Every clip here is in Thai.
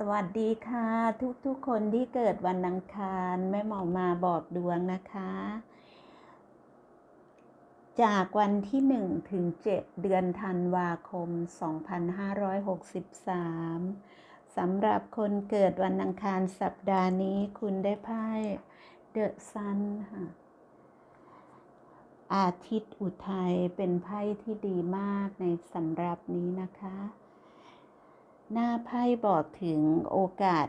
สวัสดีค่ะ ทุกๆคนที่เกิดวันอังคารแม่หมอมาบอกดวงนะคะ จากวันที่1ถึง7เดือนธันวาคม 2563สำหรับคนเกิดวันอังคารสัปดาห์นี้คุณได้ไพ่เดอะซันค่ะอาทิตย์อุทัยเป็นไพ่ที่ดีมากในสำหรับนี้นะคะ หน้าไพ่บอกถึงโอกาส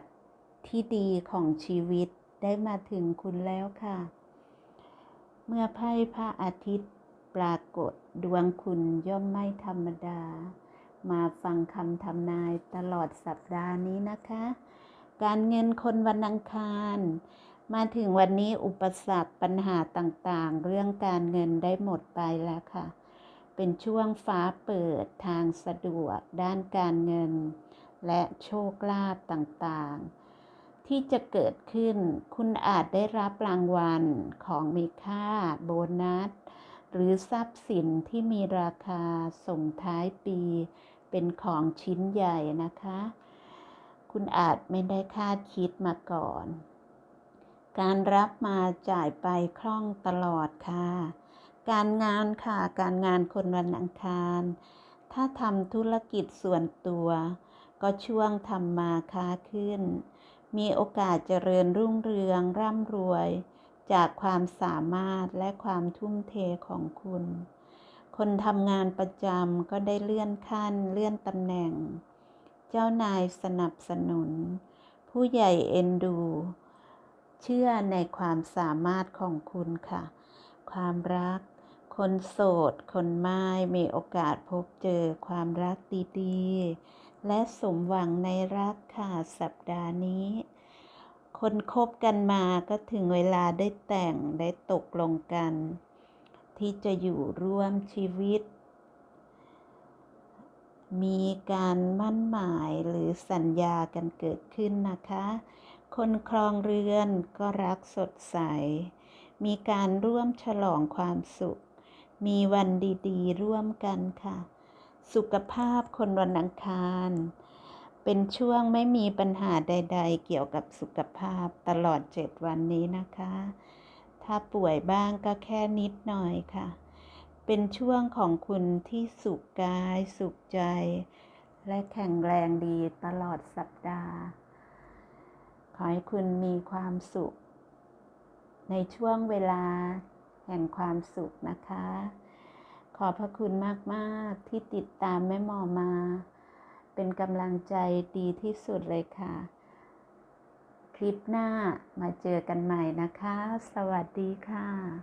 ที่ดีของชีวิตได้มาถึงคุณแล้วค่ะ เมื่อไพ่พระอาทิตย์ปรากฏดวงคุณย่อมไม่ธรรมดา มาฟังคำทำนายตลอดสัปดาห์นี้นะคะ การเงินคนวันอังคาร มาถึงวันนี้อุปสรรคปัญหาต่างๆ เรื่องการเงินได้หมดไปแล้วค่ะ เป็นช่วงฟ้าเปิดทางสะดวกด้านการเงิน และโชคลาภต่างๆ ที่จะเกิดขึ้นคุณอาจได้รับรางวัลของมีค่าโบนัส หรือทรัพย์สินที่มีราคาส่งท้ายปี เป็นของชิ้นใหญ่นะคะ คุณอาจไม่ได้คาดคิดมาก่อน การรับมาจ่ายไปคล่องตลอดค่ะ การงานค่ะ การงานคนวันอังคาร ถ้าทำธุรกิจส่วนตัว ก็ช่วงทำมาค้าขึ้น มีโอกาสเจริญรุ่งเรืองร่ำรวย จากความสามารถและความทุ่มเทของคุณ คนทำงานประจำก็ได้เลื่อนขั้นเลื่อนตำแหน่ง เจ้านายสนับสนุน ผู้ใหญ่เอ็นดู เชื่อในความสามารถของคุณค่ะ ความรัก คนโสด คนไม้มีโอกาสพบเจอความรักดีๆ และสมหวังในรักค่ะสัปดาห์นี้ คนคบกันมาก็ถึงเวลาได้แต่งได้ตกลงกัน ที่จะอยู่ร่วมชีวิต มีการมั่นหมายหรือสัญญากันเกิดขึ้นนะคะ คนครองเรือนก็รักสดใสมีการร่วมฉลองความสุข มีวันดีๆ ร่วมกันค่ะ สุขภาพคนวันอังคาร เป็นช่วงไม่มีปัญหาใด ๆ เกี่ยวกับสุขภาพตลอด7วันนี้นะคะ ถ้าป่วยบ้างก็แค่นิดหน่อยค่ะ เป็นช่วงของคุณที่สุขกาย สุขใจ และแข็งแรงดีตลอดสัปดาห์ ขอให้คุณมีความสุข ในช่วงเวลา แห่งความสุขนะคะ ขอพระคุณมากๆที่ติดตามแม่หมอมา เป็นกำลังใจดีที่สุดเลยค่ะ คลิปหน้ามาเจอกันใหม่นะคะ สวัสดีค่ะ